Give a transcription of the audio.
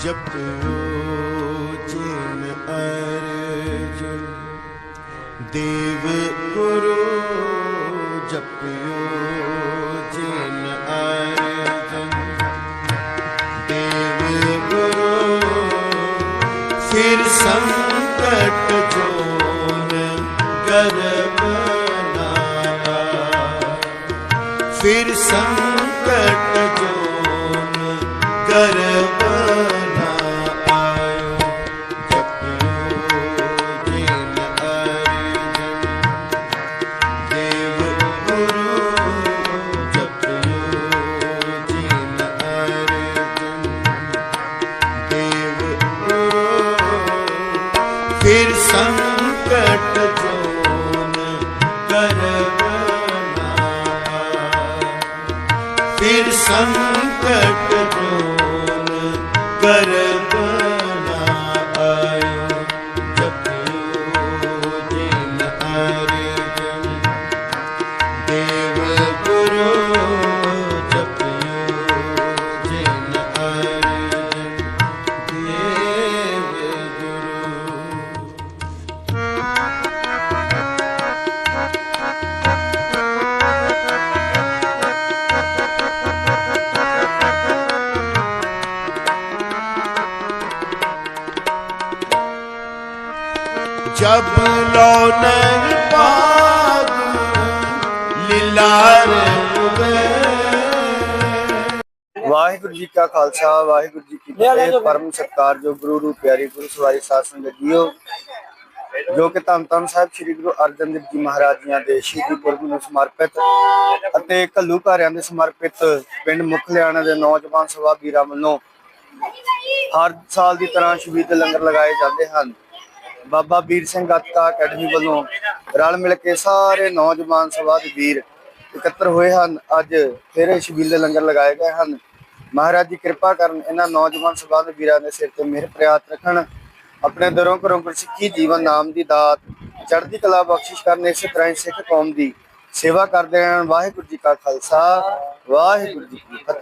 ਜਪਿਓ ਜਿਨ ਅਰਜੁਨ ਦੇਵ ਗੁਰੂ ਜਪਿਓ ਜਿਨ ਅਰਜੁਨ ਦੇਵ ਗੁਰੂ ਫਿਰ ਸੰਕਟ ਜੋਨ ਗਰਬ ਨਾਇਆ ਫਿਰ ਸੰਕਟ ਜੋਨ ਗਰਬ ਫਿਰ ਸੰਕਟ ਜਬ ਲੋ ਨਰ ਪਾਗ ਲਿਲਾਰ ਵਾਹਿਗੁਰੂ ਜੀ ਕਾ ਖਾਲਸਾ ਵਾਹਿਗੁਰੂ ਜੀ ਕੀ ਫਤਿਹ। ਪਰਮ ਸਤਕਾਰ ਜੋ ਗੁਰੂ ਰੂਪ ਪਿਆਰੀ ਗੁਰੂ ਸਵਾਰੀ ਸਾਧ ਸੰਗਤ ਜੀਓ ਜੋ ਕਿ ਧੰਨ ਧੰਨ ਸਾਹਿਬ ਸ੍ਰੀ ਗੁਰੂ ਅਰਜਨ ਦੇਵ ਜੀ ਮਹਾਰਾਜ ਜੀਆਂ ਦੇ ਸ਼ਹੀਦੀ ਪੁਰਬ ਨੂੰ ਸਮਰਪਿਤ ਅਤੇ ਕੱਲੂ ਘਾਰਿਆਂ ਦੇ ਸਮਰਪਿਤ ਪਿੰਡ ਮੁਖਲਿਆਣਾ ਦੇ ਨੌਜਵਾਨ ਸਭਾ ਵੀਰਾਂ ਵੱਲੋਂ ਹਰ ਸਾਲ ਦੀ ਤਰ੍ਹਾਂ ਸ਼ਹੀਦ ਲੰਗਰ ਲਗਾਏ ਜਾਂਦੇ ਹਨ। ਬਾਬਾ ਵੀਰ ਸਿੰਘ ਗੱਤਕਾ ਅਕੈਡਮੀ ਵੱਲੋਂ ਰਲ ਮਿਲ ਕੇ ਸਾਰੇ ਨੌਜਵਾਨ ਸਭਾ ਦੇ ਵੀਰ ਇਕੱਤਰ ਹੋਏ ਹਨ। ਅੱਜ ਫਿਰ ਸ਼ਬੀਲੇ ਲੰਗਰ ਲਗਾਏ ਗਏ ਹਨ। ਮਹਾਰਾਜ ਦੀ ਕਿਰਪਾ ਕਰਨ ਇਹਨਾਂ ਨੌਜਵਾਨ ਸਭਾ ਦੇ ਵੀਰਾਂ ਦੇ ਸਿਰ ਤੇ ਮਿਹਰ ਪ੍ਰਿਆਤ ਰੱਖਣ। ਆਪਣੇ ਦਰੋਂ ਘਰੋਂ ਗੁਰਸਿੱਖੀ ਜੀਵਨ ਨਾਮ ਦੀ ਦਾਤ, ਚੜ੍ਹਦੀ ਕਲਾ ਬਖਸ਼ਿਸ਼ ਕਰਨ ਇਸੇ ਤਰ੍ਹਾਂ ਹੀ ਸਿੱਖ ਕੌਮ ਦੀ ਸੇਵਾ ਕਰਦੇ ਰਹਿਣ। ਵਾਹਿਗੁਰੂ ਜੀ ਕਾ ਖਾਲਸਾ, ਵਾਹਿਗੁਰੂ ਜੀ ਕੀ ਫਤਿਹ।